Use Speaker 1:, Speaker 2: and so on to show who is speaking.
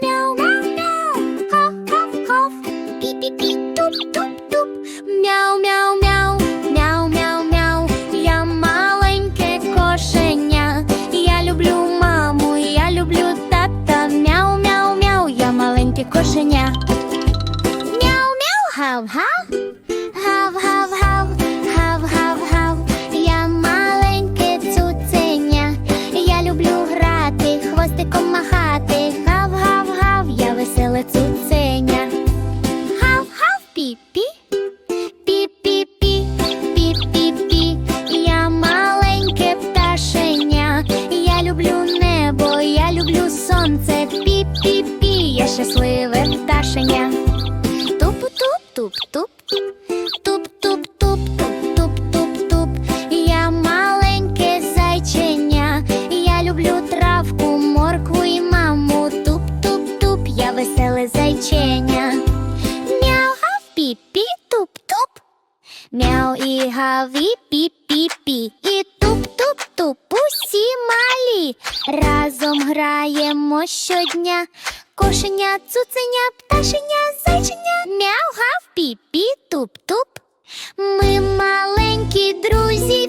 Speaker 1: Мяу, мяу, мяу, хоф, гав, гав, пі-пі-пі, туп-туп-туп, мяу, мяу, мяу, мяу, мяу, мяу, я маленьке кошеня, я люблю маму, я люблю тата, мяу, мяу, мяу, я маленьке кошеня. Мяу, мяу, гав, гав, сонце, пі-пі-пі, я щасливе пташеня. Туп-туп-туп-туп, туп-туп-туп, туп-туп-туп, я маленьке зайченя, я люблю травку, моркву і маму, туп-туп-туп, я веселе зайченя. Мяу, гав, пі-пі, туп-туп. Мяу і гав, і пі-пі-пі, і малі. Разом граємо щодня. Кошеня, цуценя, пташеня, зайченя, мяу, гав, пі-пі, туп-туп. Ми маленькі друзі